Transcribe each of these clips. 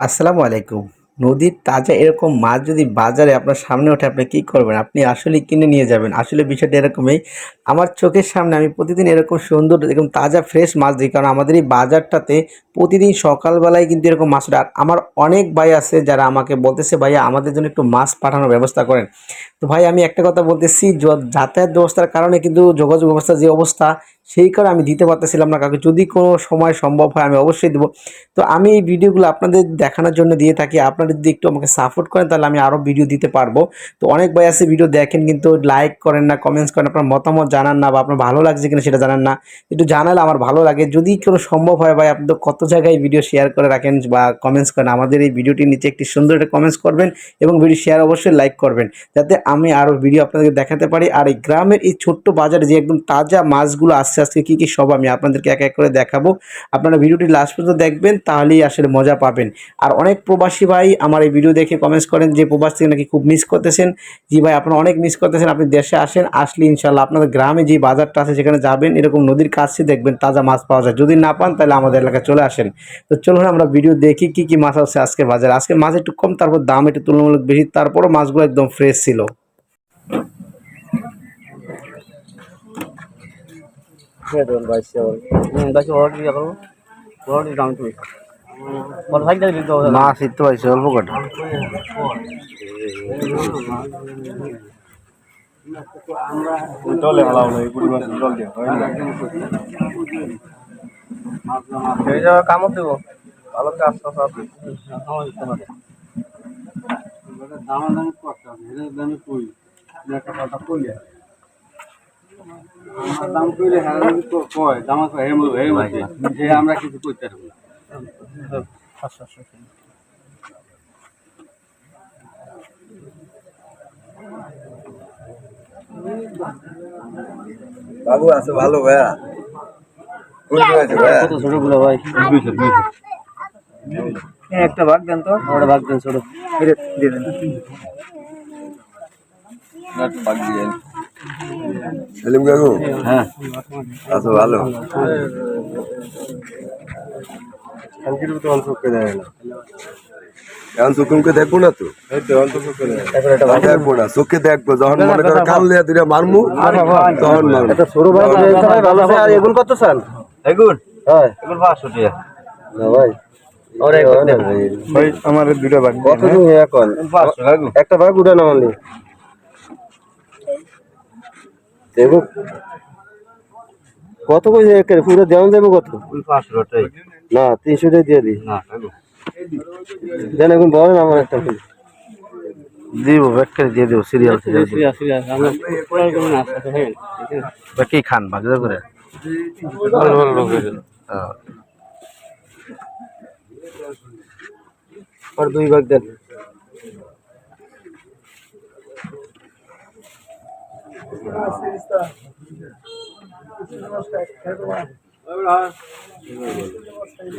আসসালামু আলাইকুম। নদীর তাজা এরকম মাছ যদি বাজারে আপনার সামনে ওঠে, আপনি কী করবেন? আপনি আসলে কিনে নিয়ে যাবেন। আসলে বিষয়টা এরকমই। আমার চোখের সামনে আমি প্রতিদিন এরকম সুন্দর এরকম তাজা ফ্রেশ মাছ দিই কারণ আমাদের এই বাজারটাতে প্রতিদিন সকালবেলায় কিন্তু এরকম মাছ ওঠে। আর আমার অনেক ভাই আছে যারা আমাকে বলতেছে, ভাইয়া, আমাদের জন্য একটু মাছ পাঠানোর ব্যবস্থা করেন। তো ভাই, আমি একটা কথা বলতেছি যাতায়াত ব্যবস্থার কারণে কিন্তু যোগাযোগ ব্যবস্থা যে অবস্থা, সেই কারণে আমি দিতে পারতেছিলাম না কাউকে। যদি কোনো সময় সম্ভব হয়, আমি অবশ্যই দেবো। তো আমি এই ভিডিওগুলো আপনাদের দেখানোর জন্য দিয়ে থাকি। আপনারা যদি একটু আমাকে সাপোর্ট করেন, তাহলে আমি আরও ভিডিও দিতে পারব। তো অনেক ভাই আছে ভিডিও দেখেন, কিন্তু লাইক করেন না কমেন্টস করেন, আপনার মতামত জানান না বা আপনার ভালো লাগছে কিনা সেটা জানান না। একটু জানালে আমার ভালো লাগে। যদি কোনো সম্ভব হয় ভাই, আপনি তো কত জায়গায় ভিডিও শেয়ার করে রাখেন বা কমেন্টস করেন, আমাদের এই ভিডিওটির নিচে একটি সুন্দর একটা কমেন্টস করবেন এবং ভিডিও শেয়ার অবশ্যই লাইক করবেন, যাতে আমি আরও ভিডিও আপনাদেরকে দেখাতে পারি। আর এই গ্রামের এই ছোট্ট বাজারে যে একদম তাজা মাছগুলো আসছে, আজকে কী কী সব আমি আপনাদেরকে এক এক করে দেখাবো। আপনারা ভিডিওটি লাস্ট পর্যন্ত দেখবেন, তাহলেই আসলে মজা পাবেন। আর অনেক প্রবাসী ভাই আমার এই ভিডিও দেখে কমেন্টস করেন যে প্রবাস থেকে নাকি খুব মিস করতেছেন। জি ভাই, আপনারা অনেক মিস করতেছেন, আপনি দেশে আসেন, আসলে ইনশাল্লাহ আপনাদের গ্রামে যে বাজারটা আছে সেখানে যাবেন, এরকম নদীর কাছে দেখবেন তাজা মাছ পাওয়া যায়। যদি না পান তাহলে আমাদের এলাকায় চলে আসেন। তো চলুন আমরা ভিডিও দেখি কি কি মাছ আছে আজকে বাজারে। আজকে মাছ একটু কম, তারপর দাম একটু তুলনামূলক বেশি, তারপরও মাছগুলো একদম ফ্রেশ ছিল। মাছ ইতো পাইছে অল্প কটা জলে এই দিয়ে সেই জায়গায় দেবো ভালো কাজ আছে দামাদামি করতাম এর দামি কই একটা কথা কইলে দাম কইলে হ্যাঁ তো কয়? দাম আছে হে মো হে মো যে আমরা কিছু করতে পারব না। বাবু আছে ভালো ভাইয়া। ভাইয়া? কত ছোটগুলো ভাই? একটা ভাগ দেন তো। ওটা ভাগ দেন ছোট। দিয়ে দেন। সেলিম কাকু? হ্যাঁ। আচ্ছা ভালো। কালকের তো অন্তকে দেয় না। এখন দেখব না তো? দেখব না চোখে দেখব। যখন মনে করো কাল লিয়া দুটা মারমু তখন মারমু। এটা ছোট ভাই ভাই ভালো আছে। আর এগুন কত এগুন? হ্যাঁ। এগুন 500 টাকা ভাই। ওরে একবার দেন। ভাই। আমার দুটা বাকি কত এখন? একটা ভাগ উঠে না কত কইছে পুরো দেওয়া যাবে কত? 500 টাকা না 300 টাকা দিয়ে দি না দেন এখন বলেন আমার একটা দিব ব্যাগটা দিয়ে দেবো সিরিয়াল বাকি খান বাজার করে? ভালো ভালো লোক হ্যাঁ। আর দুই ভাগ দেন।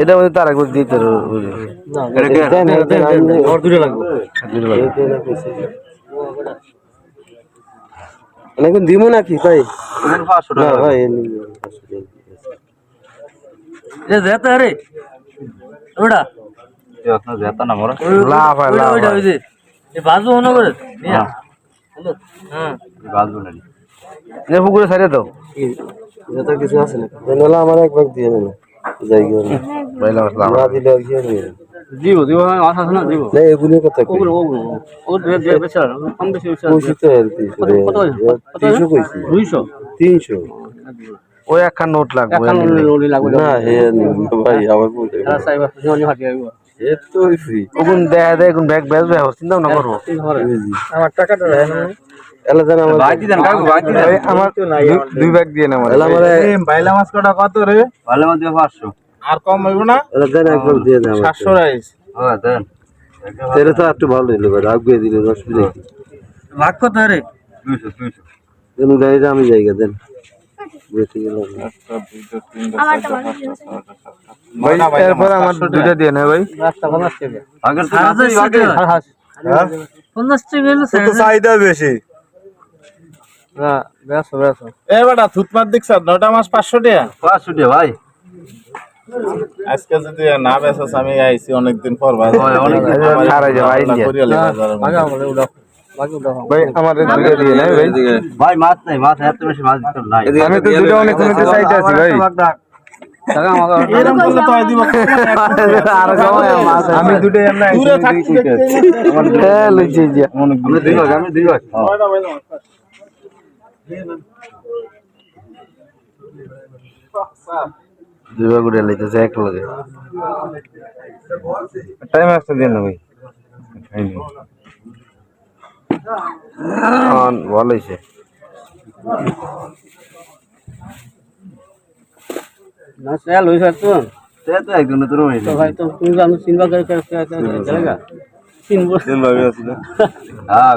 এটা মধ্যে তার একবার দিতে না। এখন দিমু নাকি? ভাই ভাই এ যেতে রে। ওটা? লাভ হয় লাভ ওইটা ওই যে বাজু করে? হ্যাঁ। হ্যাঁ। পুকুরে ছাড়ে দাও। যত কিছু আছে না। নাহলে আমার এক ভাগ দিয়ে নেন যাই গিয়ে না দিলে আর কি দিব দিব আশা আছে না দিব না এগুলো কথা কই ওগুলো ওগুলো ও দুই দুই বেশি কম বেশি বেশি কইছি তো আর কি কত কত তিনশো কইছি। দুইশো? তিনশো। ওই একখান নোট লাগবে লোলি লাগবে না হে ভাই আবার বলতে তারা সাইবা জীবনী হাঁটি আইব। এ তো ফ্রি ওগুন দেয় দেয় কোন ব্যাগ বেচবে চিন্তা ভাবনা করব। আমার টাকাটা এলা জান আমার বাকি দেন কাকু বাকি দেন আমার দুই ব্যাগ দিয়ে নেওয়া এলা আমারে বাইলা মাছ কটা কত রে? ভালো মধ্যে 500 আর কম হইব না? এলা জান একবার দিয়ে দাও আমার 700 রাইস। হ্যাঁ দেন। তেরে তো একটু ভালো হইল ভাই রাগ দিলে অসুবিধা কি লাখ কত রে? 200 200 দেন গাড়িটা আমি জায়গা দেন। এরপর আমার দুইটা দিয়ে নেয় ভাই। রাস্তা 50 টাকা। আগের তো আছে আগে হ্যাঁ? 50 টাকা হলো তো চাহিদা বেশি। না বেশ বেশ এ বেটা থুতমার দেখছ নটা মাস 500 টাকা 500 টাকা ভাই। আজকে যদি না বেসাস আমি আইছি অনেকদিন পর অনেকদিন। ভাই। আমাদের দুটো দিয়ে নাই ভাই। ভাই মাছ নাই মাছ এত বেশি মাছ দিতে নাই। আমি তো দুটো অনেক চাইতে আছি ভাই। আমি দুটো দূরে দুইবার করে লইতেছে এক লগে। টাইম আসতে দেন না ভাই। অন ভালো হইছে। না সেল হইছে তো। সে তো একজন তোর হইছে তো ভাই তো তুমি জানো সিনবা করে করে চলেগা সিনবো দিন হ্যাঁ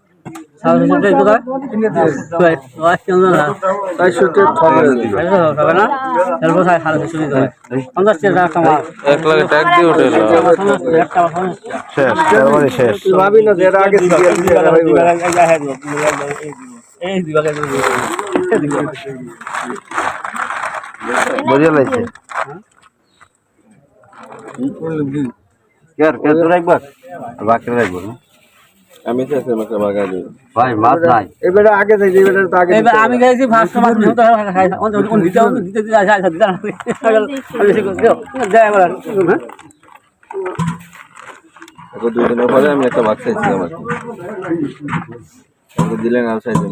বুঝে লাইছে কেয়ার কেয়ার তোর একবার বাকি একবার আমি চাইছি আমাকে বাগা দিই ভাই মাছ নাই। এবারে আগে যাই এবারে তো আগে এবার আমি গেছি ফার্স্ট মাছ নিতে তো খাই। অন অন দিতে অন দিতে দিতে আসা আসা দিতে আমি বেশি করে দিও যাই এবার হ্যাঁ। এখন দুই দিনের পরে আমি একটা ভাগ চাইছিলাম আর কি দিলেন আর চাইছেন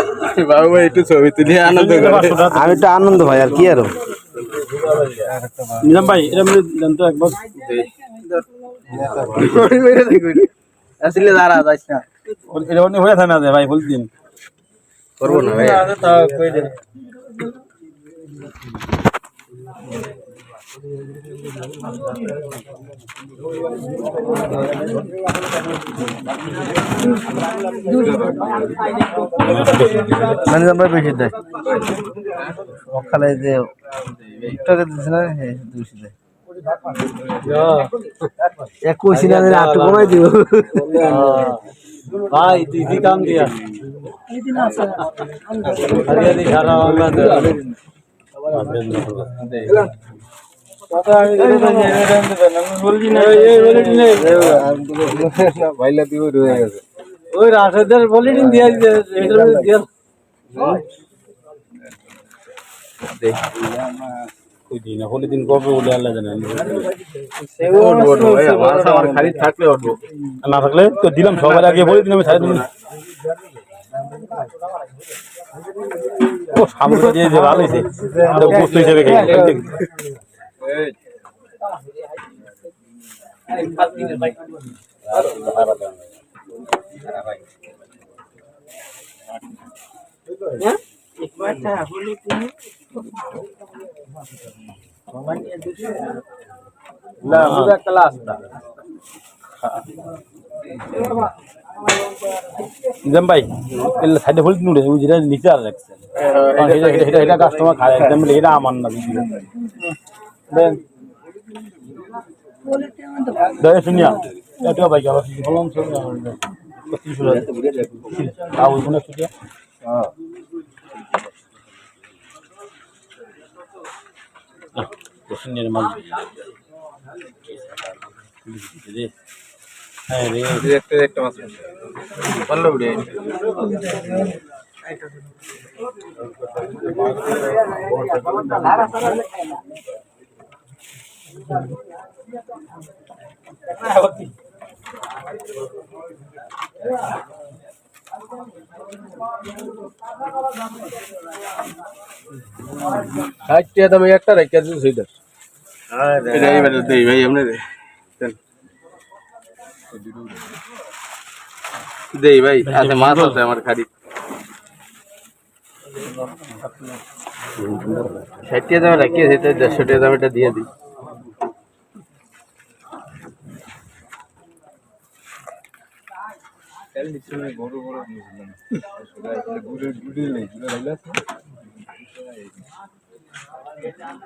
বাবু ভাই একটু ছবি তুলি আনন্দ আমি তো আনন্দ ভাই আর কি আরও? নিজাম ভাই এরম দেন তো একবার। আসলে দাঁড়া যাইছ না। অন্য হয়ে থাকে না ভাই বল দিন। করব না ভাই। মানে আমরা বেশি দেয়। সকালে যে টাকা দিচ্ছে না হ্যাঁ দুশো দেয়। একুশ না দিলে কমাই দিব। ভাই দিদি কাম দিয়া। হরিয়ালি সারা গেছে ওই রাশেদের বলিডিং দিয়া দিয়া হলিদিন কবে বলে আল্লাহ জানেন খালি থাকলে উঠবো না থাকলে তো দিলাম সবার আগে বলে দিলাম সাড়ে দিন ও সামনে দিয়ে যে ভালো হয়েছে বস্তু হিসেবে খেয়ে না পুরো ক্লাস না নিজাম ভাই এলে সাইডে বলে দিন ওই যেটা নিচে আর রাখছে। এটা এটা এটা কাস্টমার খায় একদম এটা আমার না দেন। শুনিয়া এটা ভাই কিছু বললাম শুনিয়া শুনিয়া মাল হ্যাঁ রে একটা একটা মাছ পারল উড়ে ষাট টাকা দামে একটা রেখে দিন সেইটা দেই ভাই আপনি দেই ভাই আচ্ছা মাছ আছে আমার খালি ষাট টাকা দামে রাখিয়ে সেটা দেড়শো টাকা দামে এটা দিয়ে দিই এটা বাকি গেল কে জানি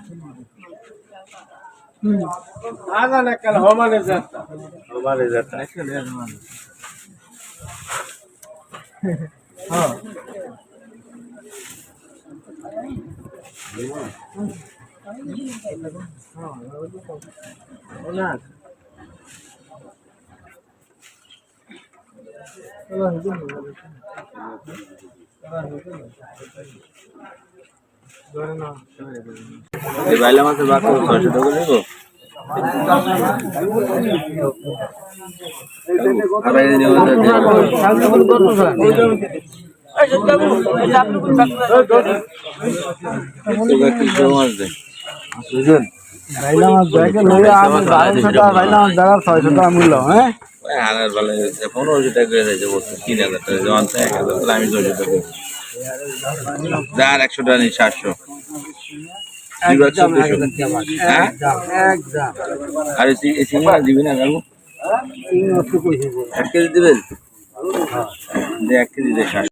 ఆగాలెక్కల హోమాన్ని చేస్తా హోమాన్ని చేస్తా దొరనా এই বাইলা মাছের বাদ ছয়শো টাকা পনেরোশো বলছে তিন হাজার টাকা। এক হাজার আমি ছয়শো টাকা। যার একশো টাকা নিই সাতশো। হ্যাঁ? আর সিঙ্গা দিবি না কাকু? এক কেজি দিবেন? এক কেজি সাতশো